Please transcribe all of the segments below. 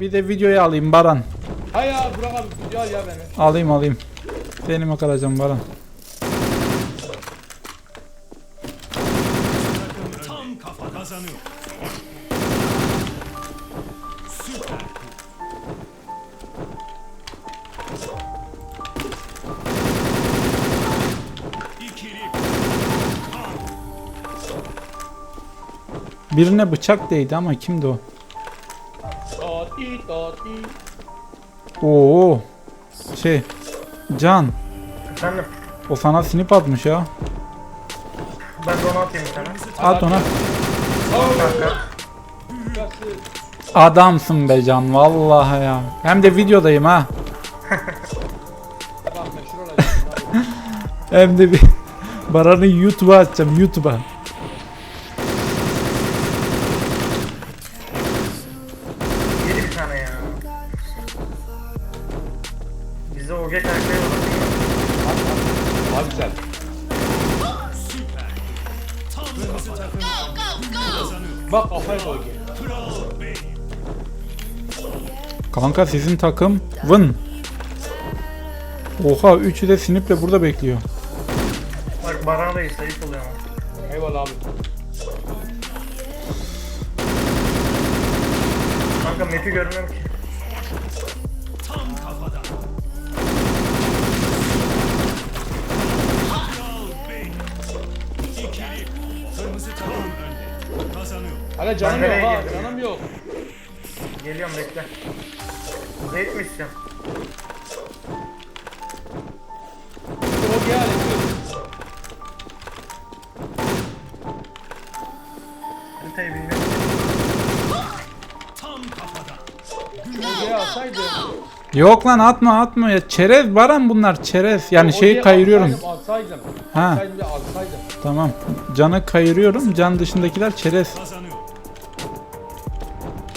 Bir de videoyu alayım Baran. Hay ya Burak abi video al ya beni. Alayım alayım. Benim kalacağım Baran. Tam kafa kazanıyor. Süper. İkili Birine bıçak değdi ama kimdi o? Oo. Şey. Can. Efendim O sana snip atmış ya. ben de onu atayım bir tane. At ona. Kanka. Adamsın be Can vallahi ya. Hem de videodayım ha. Hem de bir Baran'ı YouTube'a atacağım YouTube'a. Bize OG karakter var. Abi güzel. süper. Kırmızı takım. Bak kafaya koy. Kral Bey. Kanka sizin takım Vın. Oha üçü de sniple burada bekliyor. Bak Baran Reis ayıp oluyor ama. Eyvallah abi. Kanka map'i görmüyorum ki. Hala canım yok nereye ha girdim? canım yok. Geliyorum bekle. Zeyt mi istiyorsun? O gel. Haritayı bilmiyorum. O gel alsaydı. Yok lan atma atma ya. Çerez Baran bunlar çerez. Yani O şeyi gel kayırıyorum. Alsaydım alsaydım. Ha Alsaydım alsaydım. tamam. Canı kayırıyorum. Can dışındakiler çerez.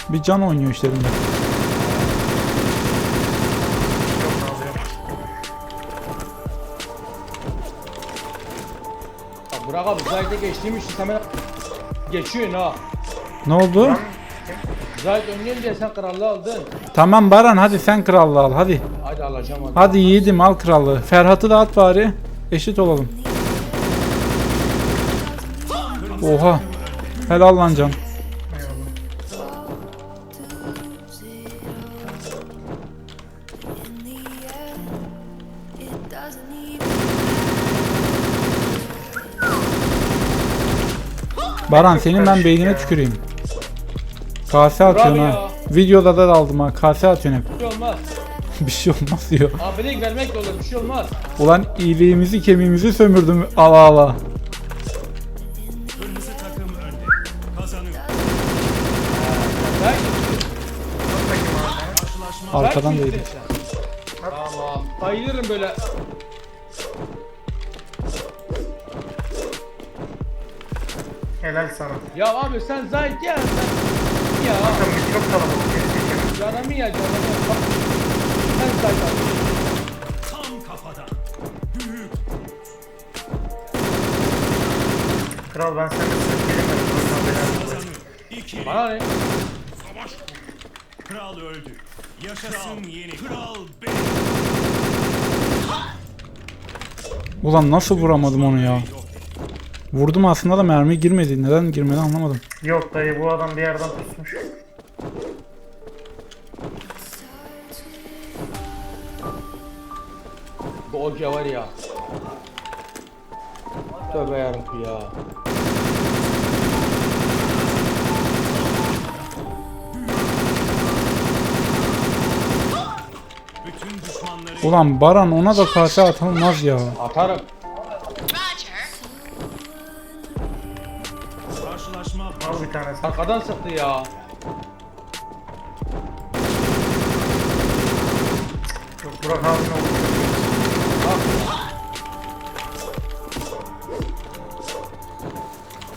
Bir can oynuyor işte yok. Ya Burak abi Zahit'e geçtiğim için sen beni geçiyorsun ha. Ne oldu? Zahit önlüyorum diye sen krallığı aldın. Tamam Baran hadi sen krallığı al hadi. Hadi alacağım hadi. Hadi yiğidim al krallığı. Ferhat'ı da at bari. Eşit olalım. Oha. Helal lan can. Baran senin ben beynine tüküreyim. Kase atıyorsun ha. Videoda da aldım ha. Kase atıyorsun hep. Bir şey olmaz. Bir şey olmaz diyor. Abilik vermek de olur bir şey olmaz. Ulan iyiliğimizi kemiğimizi sömürdüm ala ala. Arkadan değdi. Tamam. Bayılırım böyle. Helal sana. Ya abi sen Zahit ya sen. Ya Kanka map çok kalabalık. Geri çekiyorum. canımı ya canımı. Bak. Sen Zahit abi. tam kafadan. Büyük. Kral ben seninle beraber Kazanıyor. İkili. Bana ne? Savaş. Kral öldü. Yaşasın yeni. Kral Bey. Ulan nasıl vuramadım onu ya. Vurdum aslında da mermi girmedi. Neden girmedi anlamadım. Yok dayı bu adam bir yerden pusmuş. Bu Oge var ya. Tövbe yarabbim ya. Bütün düşmanları Ulan Baran ona da kase atılmaz ya. Atarım. Bir tanesini. Arkadan sıktı ya. Yok Burak oldu.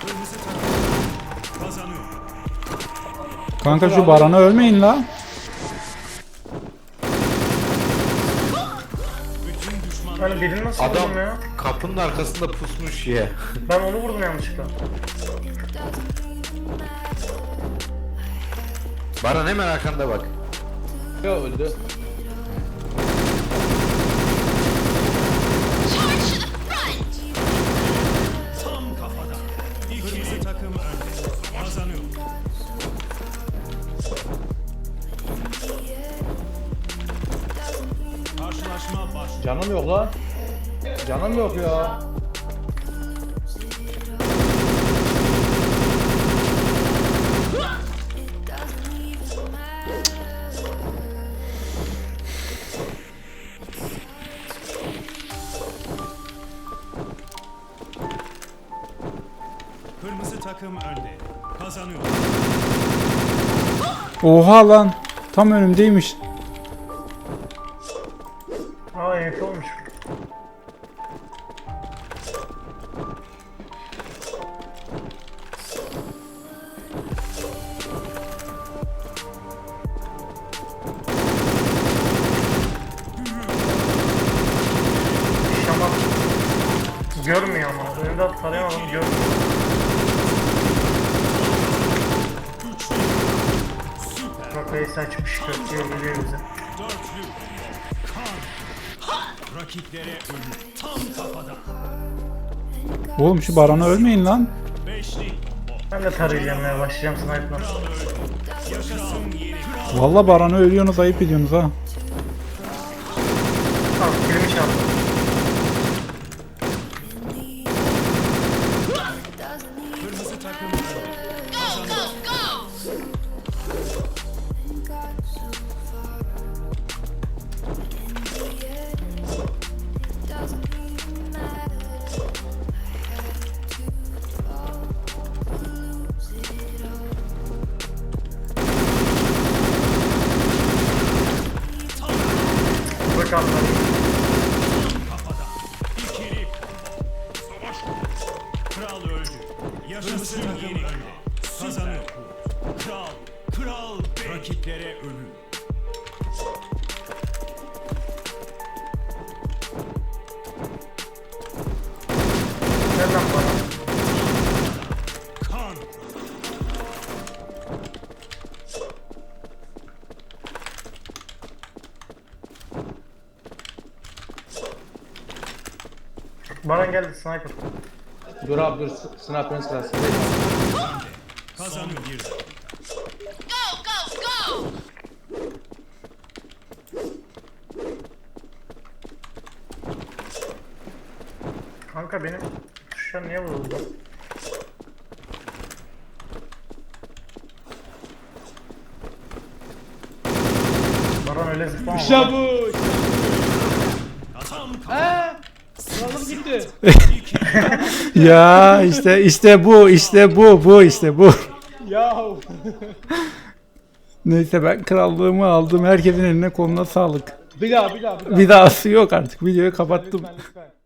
kırmızı takım kazanıyor. Kanka şu Baran'a ölmeyin la. Hani birini nasıl Adam vurdum ya? kapının arkasında pusmuş ya. Ben onu vurdum yanlışlıkla. Baran hemen arkanda bak. Yo öldü. Tam kafada. Kırmızı takım önde. Kazanıyor. Karşılaşma başlıyor. Canım yok lan. Canım yok ya. Takım önde. Kazanıyor. Oha lan. Tam önümdeymiş. Aa. Şaman. Görmüyor ama. Önümde tarayamadım. Görmüyor. Veysel çıkmış kötüye geliyor bize. Rakiplere ölüm. Tam kafada. Oğlum şu barona ölmeyin lan. Ben de tarayacağım ya. Başlayacağım sniper'la. Valla barona ölüyorsunuz ayıp ediyorsunuz ha. Al kilimi çaldım. Bırak al. Bana geldi sniper. Dur abi dur. Sniper'ın sırası. Kazanıyor. Bir. Kanka benim tuşa niye vuruldu? Baran öyle zıplama. Bu. Tam He? Kralım gitti. Ya işte işte bu işte bu bu işte bu. Yahu. Neyse ben krallığımı aldım. Herkesin eline koluna sağlık. Bir daha bir daha bir daha. Bir dahası yok artık. Videoyu kapattım. Lütfen lütfen.